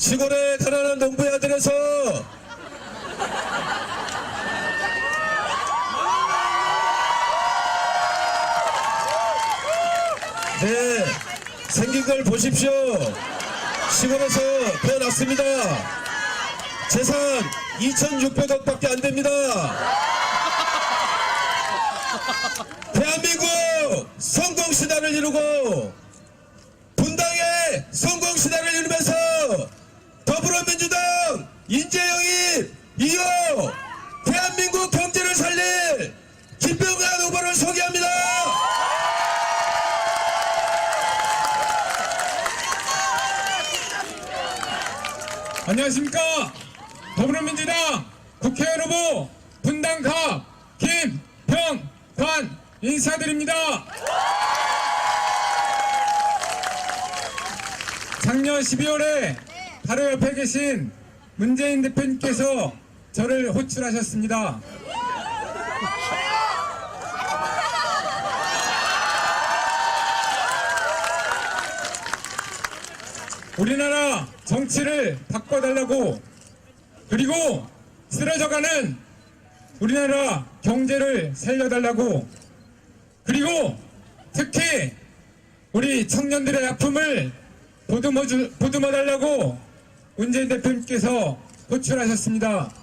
시골의 가난한 농부의 아들에서 네, 생긴 걸 보십시오. 시골에서 태어났습니다. 재산 2,600억밖에 안 됩니다. 대한민국 성공시대를 이루고 분당의 성공시대를 이루면서 더불어민주당 인재영입 이어 대한민국 경제를 살릴 김병관 후보를 소개합니다. 안녕하십니까 더불어민주당 국회의원 후보 분당갑 김병관 인사드립니다 작년 12월에 바로 옆에 계신 문재인 대표님께서 저를 호출하셨습니다. 우리나라 정치를 바꿔달라고 그리고 쓰러져가는 우리나라 경제를 살려달라고 그리고 특히 우리 청년들의 아픔을 보듬어 달라고 문재인 대표님께서 호출하셨습니다.